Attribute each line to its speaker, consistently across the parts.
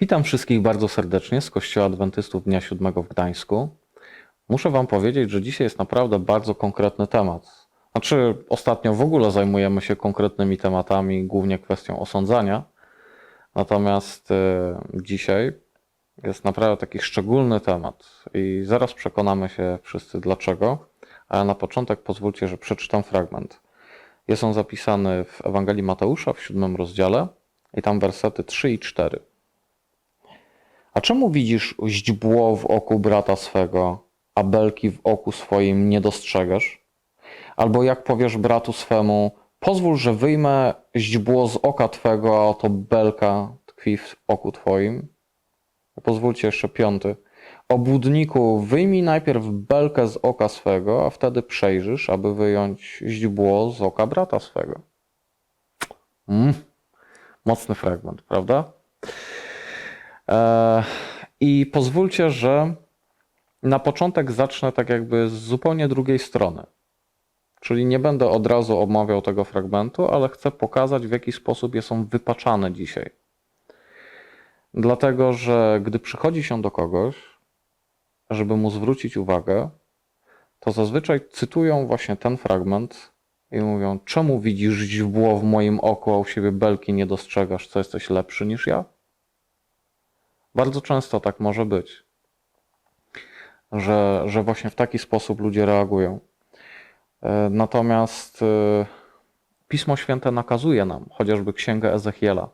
Speaker 1: Witam wszystkich bardzo serdecznie z Kościoła Adwentystów Dnia Siódmego w Gdańsku. Muszę Wam powiedzieć, że dzisiaj jest naprawdę bardzo konkretny temat. Znaczy, ostatnio w ogóle zajmujemy się konkretnymi tematami, głównie kwestią osądzania. Natomiast e, dzisiaj jest naprawdę taki szczególny temat i zaraz przekonamy się wszyscy dlaczego. Ale na początek pozwólcie, że przeczytam fragment. Jest on zapisany w Ewangelii Mateusza w siódmym rozdziale i tam wersety 3 i 4. A czemu widzisz źdźbło w oku brata swego, a belki w oku swoim nie dostrzegasz? Albo jak powiesz bratu swemu, pozwól, że wyjmę źdźbło z oka twego, a oto belka tkwi w oku twoim? Pozwólcie jeszcze piąty. Obłudniku, wyjmij najpierw belkę z oka swego, a wtedy przejrzysz, aby wyjąć źdźbło z oka brata swego. Mm, mocny fragment, prawda? E, I pozwólcie, że na początek zacznę tak jakby z zupełnie drugiej strony. Czyli nie będę od razu omawiał tego fragmentu, ale chcę pokazać, w jaki sposób jest on wypaczany dzisiaj. Dlatego, że gdy przychodzi się do kogoś, żeby mu zwrócić uwagę, to zazwyczaj cytują właśnie ten fragment i mówią: Czemu widzisz źdźbło w moim oku, a u siebie belki nie dostrzegasz, co jesteś lepszy niż ja? Bardzo często tak może być, że, że właśnie w taki sposób ludzie reagują. E, Natomiast e, Pismo Święte nakazuje nam, chociażby Księgę Ezechiela,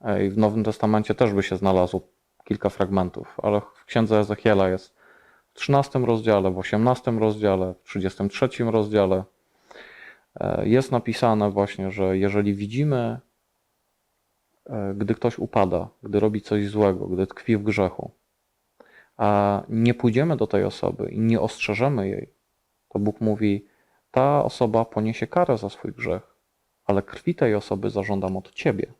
Speaker 1: e, i w Nowym Testamencie też by się znalazło kilka fragmentów, ale w Księdze Ezechiela jest w 13 rozdziale, w 18 rozdziale, w 33 rozdziale. Jest napisane właśnie, że jeżeli widzimy gdy ktoś upada, gdy robi coś złego, gdy tkwi w grzechu, a nie pójdziemy do tej osoby i nie ostrzeżemy jej, to Bóg mówi: Ta osoba poniesie karę za swój grzech, ale krwi tej osoby zażądam od ciebie.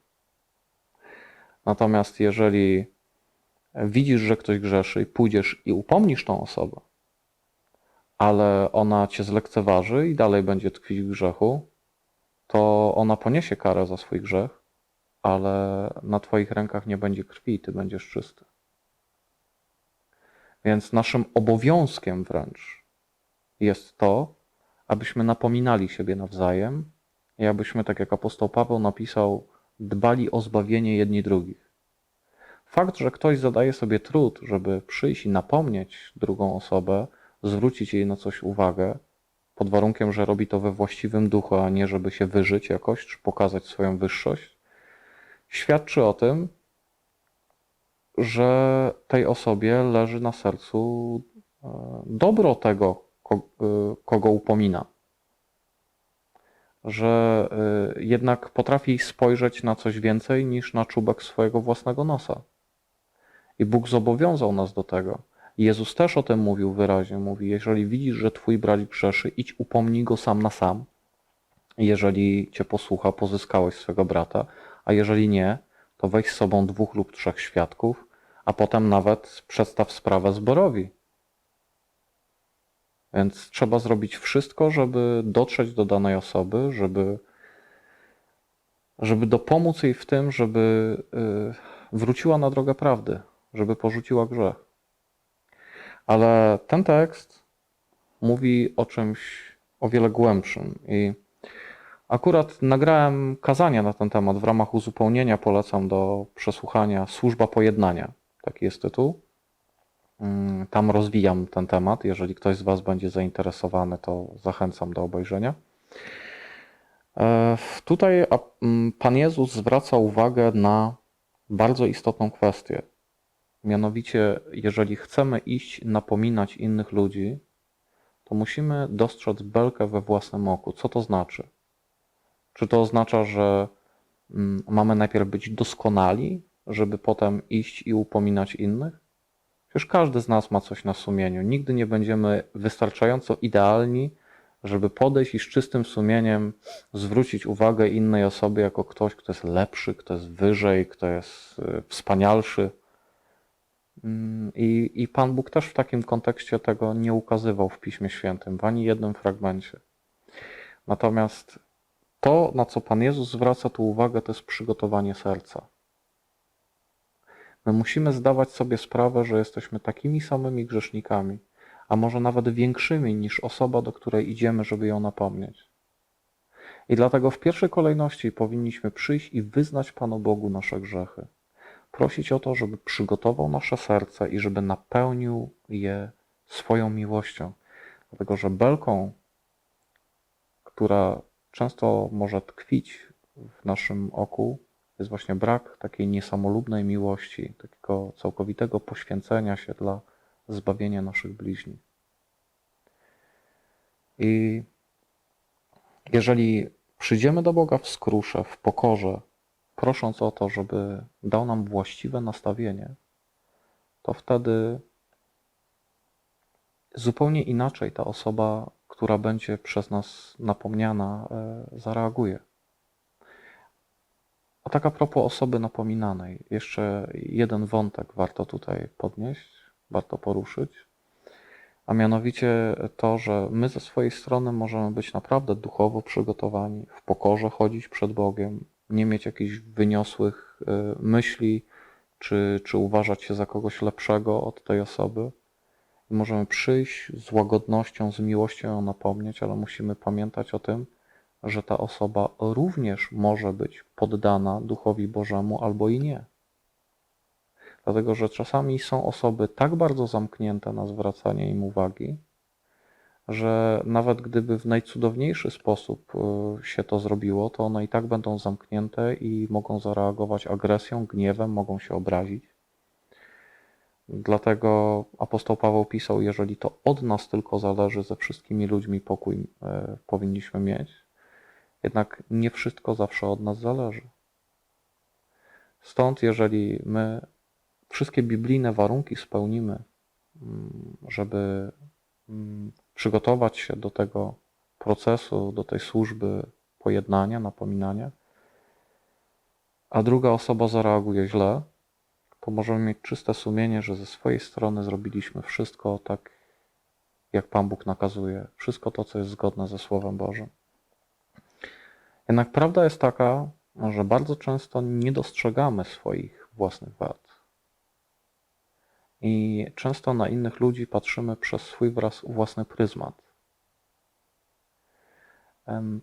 Speaker 1: Natomiast jeżeli widzisz, że ktoś grzeszy pójdziesz i upomnisz tą osobę, ale ona cię zlekceważy i dalej będzie tkwić w grzechu, to ona poniesie karę za swój grzech, ale na Twoich rękach nie będzie krwi, Ty będziesz czysty. Więc naszym obowiązkiem wręcz jest to, abyśmy napominali siebie nawzajem i abyśmy, tak jak apostoł Paweł napisał, dbali o zbawienie jedni drugich. Fakt, że ktoś zadaje sobie trud, żeby przyjść i napomnieć drugą osobę, zwrócić jej na coś uwagę, pod warunkiem, że robi to we właściwym duchu, a nie żeby się wyżyć jakoś, czy pokazać swoją wyższość, świadczy o tym, że tej osobie leży na sercu e, dobro tego, e, kogo upomina. Że e, jednak potrafi spojrzeć na coś więcej niż na czubek swojego własnego nosa. I Bóg zobowiązał nas do tego. Jezus też o tym mówił wyraźnie. Mówi, jeżeli widzisz, że twój brat grzeszy, idź upomnij go sam na sam. Jeżeli cię posłucha, pozyskałeś swego brata, a jeżeli nie, to weź z sobą dwóch lub trzech świadków, a potem nawet przedstaw sprawę zborowi. Więc trzeba zrobić wszystko, żeby dotrzeć do danej osoby, żeby, żeby dopomóc jej w tym, żeby y, wróciła na drogę prawdy, żeby porzuciła grzech. Ale ten tekst mówi o czymś o wiele głębszym i Akurat nagrałem kazanie na ten temat w ramach uzupełnienia. Polecam do przesłuchania Służba Pojednania. Taki jest tytuł. Mm, Tam rozwijam ten temat. Jeżeli ktoś z Was będzie zainteresowany, to zachęcam do obejrzenia. E, Tutaj mm, Pan Jezus zwraca uwagę na bardzo istotną kwestię. Mianowicie, jeżeli chcemy iść napominać innych ludzi, to musimy dostrzec belkę we własnym oku. Co to znaczy? Czy to oznacza, że mm, mamy najpierw być doskonali, żeby potem iść i upominać innych? Przecież każdy z nas ma coś na sumieniu. Nigdy nie będziemy wystarczająco idealni, żeby podejść i z czystym sumieniem zwrócić uwagę innej osobie jako ktoś, kto jest lepszy, kto jest wyżej, kto jest y, wspanialszy. Mm, I, I Pan Bóg też w takim kontekście tego nie ukazywał w Piśmie Świętym, w ani jednym fragmencie. Natomiast to, na co Pan Jezus zwraca tu uwagę, to jest przygotowanie serca. My musimy zdawać sobie sprawę, że jesteśmy takimi samymi grzesznikami, a może nawet większymi niż osoba, do której idziemy, żeby ją napomnieć. I dlatego w pierwszej kolejności powinniśmy przyjść i wyznać Panu Bogu nasze grzechy. Prosić o to, żeby przygotował nasze serce i żeby napełnił je swoją miłością. Dlatego, że belką, która często może tkwić w naszym oku, jest właśnie brak takiej niesamolubnej miłości, takiego całkowitego poświęcenia się dla zbawienia naszych bliźnich. I jeżeli przyjdziemy do Boga w skrusze, w pokorze, prosząc o to, żeby dał nam właściwe nastawienie, to wtedy zupełnie inaczej ta osoba, która będzie przez nas napomniana, e, zareaguje. A tak a propos osoby napominanej, jeszcze jeden wątek warto tutaj podnieść, warto poruszyć, a mianowicie to, że my ze swojej strony możemy być naprawdę duchowo przygotowani, w pokorze chodzić przed Bogiem, nie mieć jakichś wyniosłych y, myśli, czy, czy uważać się za kogoś lepszego od tej osoby. Możemy przyjść z łagodnością, z miłością napomnieć, ale musimy pamiętać o tym, że ta osoba również może być poddana Duchowi Bożemu albo i nie. Dlatego, że czasami są osoby tak bardzo zamknięte na zwracanie im uwagi, że nawet gdyby w najcudowniejszy sposób y, się to zrobiło, to one i tak będą zamknięte i mogą zareagować agresją, gniewem, mogą się obrazić. Dlatego apostoł Paweł pisał: Jeżeli to od nas tylko zależy, ze wszystkimi ludźmi pokój y, powinniśmy mieć. Jednak nie wszystko zawsze od nas zależy. Stąd, jeżeli my wszystkie biblijne warunki spełnimy, mm, żeby mm, przygotować się do tego procesu, do tej służby pojednania, napominania, a druga osoba zareaguje źle, to możemy mieć czyste sumienie, że ze swojej strony zrobiliśmy wszystko tak, jak Pan Bóg nakazuje, wszystko to, co jest zgodne ze Słowem Bożym. Jednak prawda jest taka, że bardzo często nie dostrzegamy swoich własnych wad. I często na innych ludzi patrzymy przez swój własny pryzmat.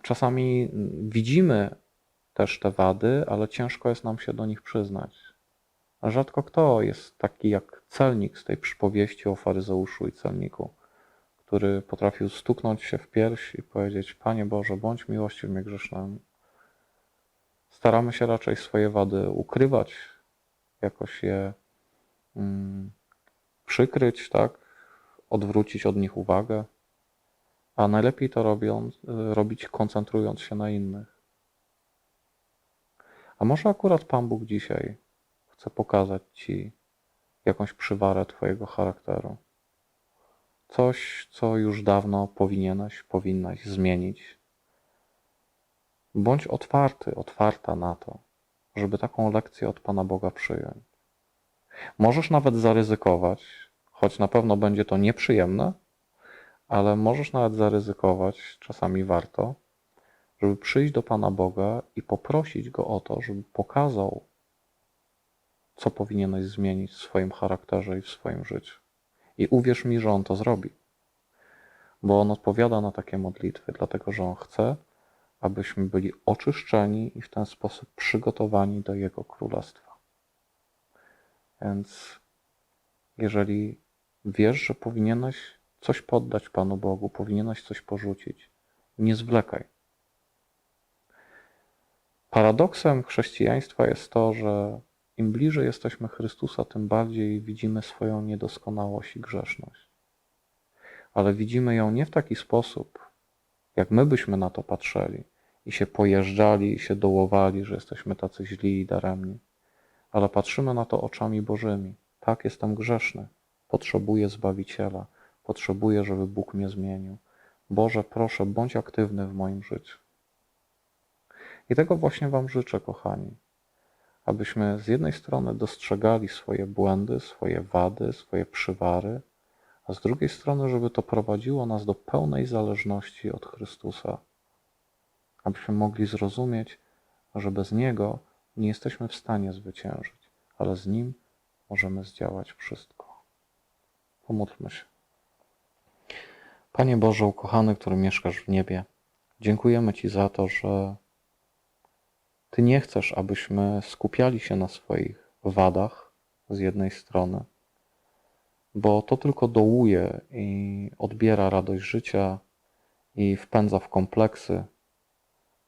Speaker 1: Czasami widzimy też te wady, ale ciężko jest nam się do nich przyznać. Rzadko kto jest taki jak celnik z tej przypowieści o faryzeuszu i celniku, który potrafił stuknąć się w pierś i powiedzieć: Panie Boże, bądź miłością mnie grzesznemu. Staramy się raczej swoje wady ukrywać, jakoś je mm, przykryć, tak? Odwrócić od nich uwagę, a najlepiej to robią, robić koncentrując się na innych. A może akurat Pan Bóg dzisiaj chce pokazać Ci jakąś przywarę Twojego charakteru? Coś, co już dawno powinieneś, powinnaś zmienić. Bądź otwarty, otwarta na to, żeby taką lekcję od Pana Boga przyjąć. Możesz nawet zaryzykować, choć na pewno będzie to nieprzyjemne, ale możesz nawet zaryzykować, czasami warto, żeby przyjść do Pana Boga i poprosić Go o to, żeby pokazał, co powinieneś zmienić w swoim charakterze i w swoim życiu. I uwierz mi, że On to zrobi. Bo On odpowiada na takie modlitwy, dlatego że On chce, abyśmy byli oczyszczeni i w ten sposób przygotowani do Jego Królestwa. Więc jeżeli wiesz, że powinieneś coś poddać Panu Bogu, powinieneś coś porzucić, nie zwlekaj. Paradoksem chrześcijaństwa jest to, że im bliżej jesteśmy Chrystusa, tym bardziej widzimy swoją niedoskonałość i grzeszność. Ale widzimy ją nie w taki sposób, jak my byśmy na to patrzeli i się pojeżdżali i się dołowali, że jesteśmy tacy źli i daremni, ale patrzymy na to oczami Bożymi. Tak, jestem grzeszny, potrzebuję Zbawiciela, potrzebuję, żeby Bóg mnie zmienił. Boże, proszę, bądź aktywny w moim życiu. I tego właśnie Wam życzę, kochani, abyśmy z jednej strony dostrzegali swoje błędy, swoje wady, swoje przywary, a z drugiej strony, żeby to prowadziło nas do pełnej zależności od Chrystusa, abyśmy mogli zrozumieć, że bez Niego nie jesteśmy w stanie zwyciężyć, ale z Nim możemy zdziałać wszystko. Pomódlmy się. Panie Boże, ukochany, który mieszkasz w niebie, dziękujemy Ci za to, że Ty nie chcesz, abyśmy skupiali się na swoich wadach z jednej strony, bo to tylko dołuje i odbiera radość życia i wpędza w kompleksy,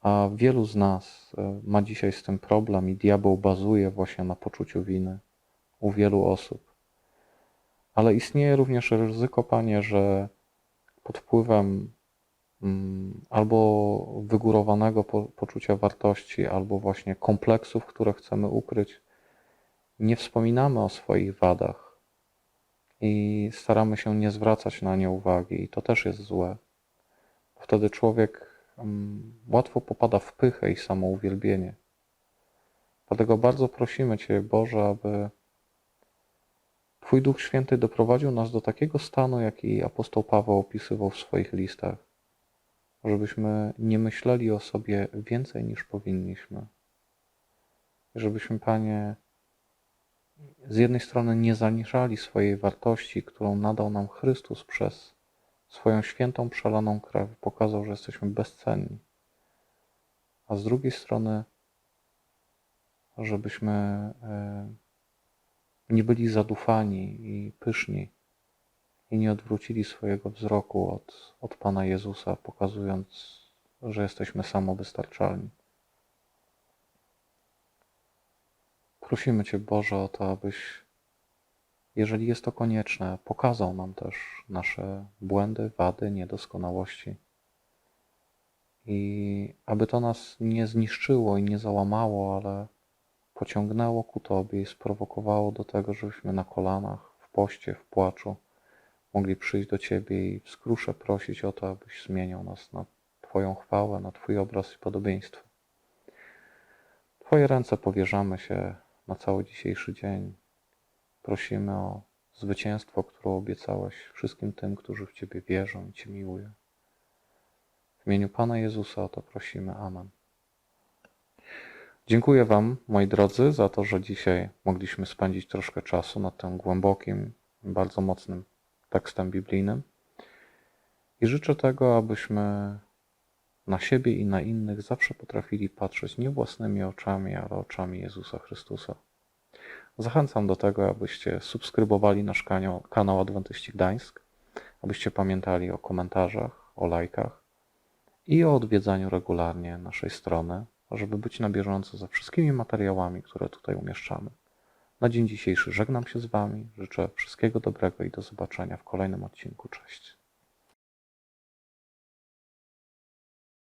Speaker 1: a wielu z nas e, ma dzisiaj z tym problem i diabeł bazuje właśnie na poczuciu winy u wielu osób. Ale istnieje również ryzyko, Panie, że pod wpływem albo wygórowanego po, poczucia wartości, albo właśnie kompleksów, które chcemy ukryć, nie wspominamy o swoich wadach i staramy się nie zwracać na nie uwagi, i to też jest złe. Wtedy człowiek mm, łatwo popada w pychę i samouwielbienie. Dlatego bardzo prosimy Cię, Boże, aby Twój Duch Święty doprowadził nas do takiego stanu, jaki apostoł Paweł opisywał w swoich listach, żebyśmy nie myśleli o sobie więcej niż powinniśmy. Żebyśmy, Panie, z jednej strony nie zaniżali swojej wartości, którą nadał nam Chrystus przez swoją świętą, przelaną krew, pokazał, że jesteśmy bezcenni, a z drugiej strony, żebyśmy e, nie byli zadufani i pyszni i nie odwrócili swojego wzroku od, od Pana Jezusa, pokazując, że jesteśmy samowystarczalni. Prosimy Cię, Boże, o to, abyś, jeżeli jest to konieczne, pokazał nam też nasze błędy, wady, niedoskonałości. I aby to nas nie zniszczyło i nie załamało, ale pociągnęło ku Tobie i sprowokowało do tego, żebyśmy na kolanach, w poście, w płaczu mogli przyjść do Ciebie i w skrusze prosić o to, abyś zmieniał nas na Twoją chwałę, na Twój obraz i podobieństwo. Twoje ręce powierzamy się na cały dzisiejszy dzień. Prosimy o zwycięstwo, które obiecałeś wszystkim tym, którzy w Ciebie wierzą i Cię miłują. W imieniu Pana Jezusa o to prosimy. Amen. Dziękuję Wam, moi drodzy, za to, że dzisiaj mogliśmy spędzić troszkę czasu nad tym głębokim, bardzo mocnym tekstem biblijnym. I życzę tego, abyśmy na siebie i na innych zawsze potrafili patrzeć nie własnymi oczami, ale oczami Jezusa Chrystusa. Zachęcam do tego, abyście subskrybowali nasz kanał, Adwentyści Gdańsk, abyście pamiętali o komentarzach, o lajkach i o odwiedzaniu regularnie naszej strony żeby być na bieżąco ze wszystkimi materiałami, które tutaj umieszczamy. Na dzień dzisiejszy żegnam się z Wami, życzę wszystkiego dobrego i do zobaczenia w kolejnym odcinku. Cześć.